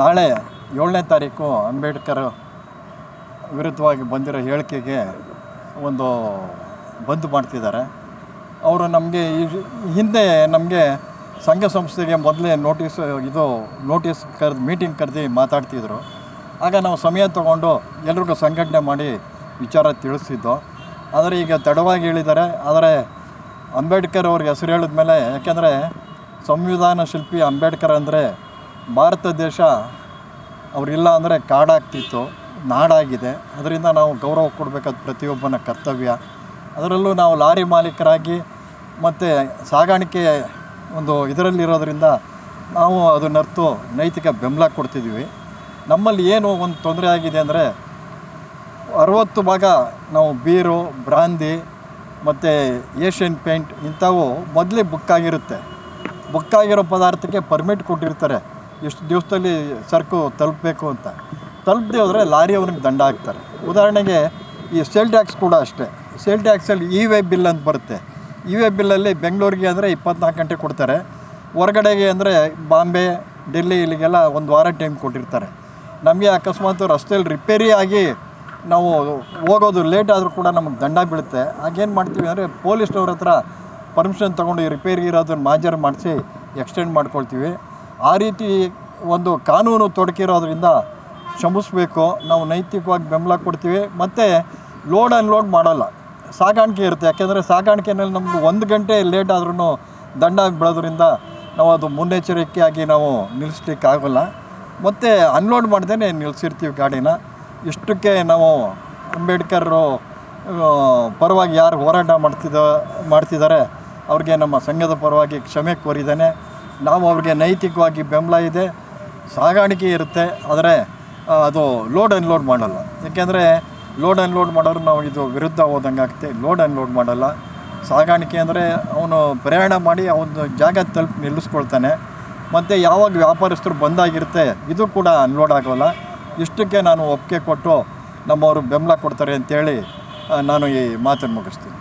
ನಾಳೆ ಏಳನೇ ತಾರೀಕು ಅಂಬೇಡ್ಕರ್ ವಿರುದ್ಧವಾಗಿ ಬಂದಿರೋ ಹೇಳಿಕೆಗೆ ಒಂದು ಬಂದ್ ಮಾಡ್ತಿದ್ದಾರೆ. ಅವರು ನಮಗೆ ಈ ಹಿಂದೆ ನಮಗೆ ಸಂಘ ಸಂಸ್ಥೆಗೆ ಮೊದಲೇ ನೋಟಿಸ್, ಇದು ನೋಟಿಸ್ ಕರೆದು, ಮೀಟಿಂಗ್ ಕರೆದು ಮಾತಾಡ್ತಿದ್ರು. ಆಗ ನಾವು ಸಮಯ ತಗೊಂಡು ಎಲ್ರಿಗೂ ಸಂಘಟನೆ ಮಾಡಿ ವಿಚಾರ ತಿಳಿಸಿದ್ದು. ಆದರೆ ಈಗ ತಡವಾಗಿ ಹೇಳಿದ್ದಾರೆ. ಆದರೆ ಅಂಬೇಡ್ಕರ್ ಅವ್ರಿಗೆ ಹೆಸರು ಹೇಳಿದ ಮೇಲೆ ಯಾಕೆಂದರೆ ಸಂವಿಧಾನ ಶಿಲ್ಪಿ ಅಂಬೇಡ್ಕರ್ ಅಂದರೆ ಭಾರತ ದೇಶ ಅವರಿಲ್ಲ ಅಂದರೆ ಕಾಡಾಗ್ತಿತ್ತು, ನಾಡಾಗಿದೆ. ಅದರಿಂದ ನಾವು ಗೌರವ ಕೊಡಬೇಕಾದ ಪ್ರತಿಯೊಬ್ಬನ ಕರ್ತವ್ಯ. ಅದರಲ್ಲೂ ನಾವು ಲಾರಿ ಮಾಲೀಕರಾಗಿ ಮತ್ತು ಸಾಗಾಣಿಕೆ ಒಂದು ಇದರಲ್ಲಿರೋದ್ರಿಂದ ನಾವು ಅದನ್ನರ್ತು ನೈತಿಕ ಬೆಂಬಲ ಕೊಡ್ತಿದ್ವಿ. ನಮ್ಮಲ್ಲಿ ಏನು ಒಂದು ತೊಂದರೆ ಆಗಿದೆ ಅಂದರೆ ಅರವತ್ತು ಭಾಗ ನಾವು ಬೀರು, ಬ್ರಾಂದಿ ಮತ್ತು ಏಷ್ಯನ್ ಪೇಂಟ್ ಇಂಥವು ಮೊದಲೇ ಬುಕ್ ಆಗಿರುತ್ತೆ. ಬುಕ್ ಆಗಿರೋ ಪದಾರ್ಥಕ್ಕೆ ಪರ್ಮಿಟ್ ಕೊಟ್ಟಿರ್ತಾರೆ. ಎಷ್ಟು ದಿವಸದಲ್ಲಿ ಸರಕು ತಲುಪಬೇಕು ಅಂತ. ತಲುಪದೆ ಹೋದರೆ ಲಾರಿ ಅವ್ರಿಗೆ ದಂಡ ಹಾಕ್ತಾರೆ. ಉದಾಹರಣೆಗೆ ಈ ಸೇಲ್ ಟ್ಯಾಕ್ಸ್ ಕೂಡ ಅಷ್ಟೇ. ಸೇಲ್ ಟ್ಯಾಕ್ಸಲ್ಲಿ ಇ ವೇ ಬಿಲ್ ಅಂತ ಬರುತ್ತೆ. ಇ ವೇ ಬಿಲ್ಲಲ್ಲಿ ಬೆಂಗಳೂರಿಗೆ ಅಂದರೆ ಇಪ್ಪತ್ನಾಲ್ಕು ಗಂಟೆ ಕೊಡ್ತಾರೆ. ಹೊರಗಡೆಗೆ ಅಂದರೆ ಬಾಂಬೆ, ಡೆಲ್ಲಿ ಇಲ್ಲಿಗೆಲ್ಲ ಒಂದು ವಾರ ಟೈಮ್ ಕೊಟ್ಟಿರ್ತಾರೆ. ನಮಗೆ ಅಕಸ್ಮಾತ್ ರಸ್ತೆಯಲ್ಲಿ ರಿಪೇರಿ ಆಗಿ ನಾವು ಹೋಗೋದು ಲೇಟ್ ಆದರೂ ಕೂಡ ನಮಗೆ ದಂಡ ಬೀಳುತ್ತೆ. ಹಾಗೇನು ಮಾಡ್ತೀವಿ ಅಂದರೆ ಪೊಲೀಸ್ನವ್ರ ಹತ್ರ ಪರ್ಮಿಷನ್ ತೊಗೊಂಡು ರಿಪೇರಿ ಇರೋದನ್ನ ಮಾಜರ್ ಮಾಡಿಸಿ ಎಕ್ಸ್ಟೆಂಡ್ ಮಾಡ್ಕೊಳ್ತೀವಿ. ಆ ರೀತಿ ಒಂದು ಕಾನೂನು ತೊಡಕಿರೋದ್ರಿಂದ ಕ್ಷಮಿಸ್ಬೇಕು. ನಾವು ನೈತಿಕವಾಗಿ ಬೆಂಬಲ ಕೊಡ್ತೀವಿ. ಮತ್ತು ಲೋಡ್ ಅನ್ಲೋಡ್ ಮಾಡಲ್ಲ. ಸಾಗಾಣಿಕೆ ಇರುತ್ತೆ. ಯಾಕೆಂದರೆ ಸಾಗಾಣಿಕೆನಲ್ಲಿ ನಮ್ಗೆ ಒಂದು ಗಂಟೆ ಲೇಟ್ ಆದ್ರೂ ದಂಡ ಬೆಳೆದ್ರಿಂದ ನಾವು ಅದು ಮುನ್ನೆಚ್ಚರಿಕೆಯಾಗಿ ನಾವು ನಿಲ್ಲಿಸ್ಲಿಕ್ಕಾಗೋಲ್ಲ. ಮತ್ತು ಅನ್ಲೋಡ್ ಮಾಡ್ದೇ ನಿಲ್ಲಿಸಿರ್ತೀವಿ ಗಾಡಿನ. ಇಷ್ಟಕ್ಕೆ ನಾವು ಅಂಬೇಡ್ಕರ್ ಪರವಾಗಿ ಯಾರು ಹೋರಾಟ ಮಾಡ್ತಿದ್ದ ಮಾಡ್ತಿದ್ದಾರೆ, ಅವ್ರಿಗೆ ನಮ್ಮ ಸಂಘದ ಪರವಾಗಿ ಕ್ಷಮೆ ಕೋರಿದ್ದೇನೆ. ನಾವು ಅವ್ರಿಗೆ ನೈತಿಕವಾಗಿ ಬೆಂಬಲ ಇದೆ, ಸಾಗಾಣಿಕೆ ಇರುತ್ತೆ, ಆದರೆ ಅದು ಲೋಡ್ ಅನ್ಲೋಡ್ ಮಾಡಲ್ಲ. ಏಕೆಂದರೆ ಲೋಡ್ ಅನ್ಲೋಡ್ ಮಾಡೋರು ನಾವು ಇದು ವಿರುದ್ಧ ಹೋದಂಗೆ ಆಗುತ್ತೆ ಲೋಡ್ ಅನ್ಲೋಡ್ ಮಾಡಲ್ಲ. ಸಾಗಾಣಿಕೆ ಅಂದರೆ ಅವನು ಪ್ರಯಾಣ ಮಾಡಿ ಅವನು ಜಾಗ ತಲುಪಿ ನಿಲ್ಲಿಸ್ಕೊಳ್ತಾನೆ. ಮತ್ತು ಯಾವಾಗ ವ್ಯಾಪಾರಸ್ಥರು ಬಂದಾಗಿರುತ್ತೆ, ಇದು ಕೂಡ ಅನ್ಲೋಡ್ ಆಗೋಲ್ಲ. ಇಷ್ಟಕ್ಕೆ ನಾನು ಒಪ್ಪಿಗೆ ಕೊಟ್ಟು ನಮ್ಮವರು ಬೆಂಬಲ ಕೊಡ್ತಾರೆ ಅಂತೇಳಿ ನಾನು ಈ ಮಾತನ್ನು ಮುಗಿಸ್ತೀನಿ.